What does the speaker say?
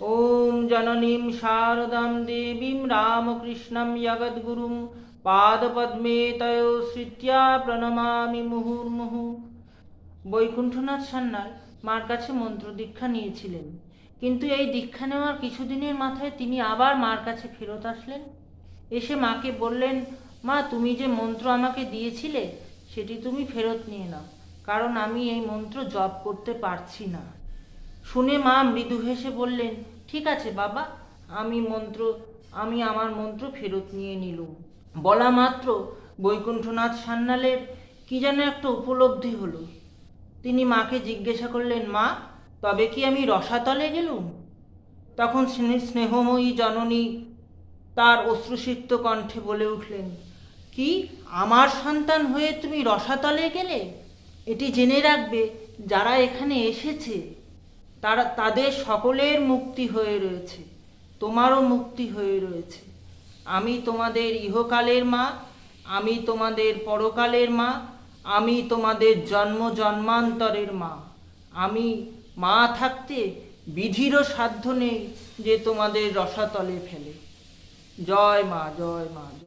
ॐ जननीं शारदां देवीं रामकृष्णं जगद्गुरुं পাদপদ্মে তয় শ্রিত্যা প্রণমামি মুহুর্মুহু বৈকুণ্ঠনাথ সান্যাল মার কাছে মন্ত্র দীক্ষা নিয়েছিলেন কিন্তু এই দীক্ষা নেওয়ার কিছুদিনের মাথায় তিনি আবার মার কাছে ফেরত আসলেন এসে মাকে বললেন মা তুমি যে মন্ত্র আমাকে দিয়েছিলে সেটি তুমি ফেরত নিয়ে নাও কারণ আমি এই মন্ত্র জপ করতে পারছি না শুনে মা মৃদু হেসে বললেন, ঠিক আছে বাবা, আমি মন্ত্র, আমি আমার মন্ত্র ফেরত নিয়ে নিলুম। বলা মাত্র বৈকুণ্ঠনাথ সান্যালের কি যেন একটা উপলব্ধি হলো। তিনি মাকে জিজ্ঞাসা করলেন, মা, তবে কি আমি রসাতলে গেলুম? তখন স্নেহময়ী জননী তার অশ্রুসিক্ত কণ্ঠে বলে উঠলেন, কি, আমার সন্তান হয়ে তুমি রসাতলে গেলে? এটি জেনে রাখবে যারা এখানে এসেছে। তারা, তাদের সকলের মুক্তি হয়ে রয়েছে। তোমারও মুক্তি হয়ে রয়েছে। আমি তোমাদের ইহকালের মা, আমি তোমাদের পরকালের মা, আমি তোমাদের জন্ম জন্মান্তরের মা। আমি মা থাকতে বিধিরও সাধ্য নেই যে তোমাদের রসাতলে ফেলে। জয় মা জয় মা।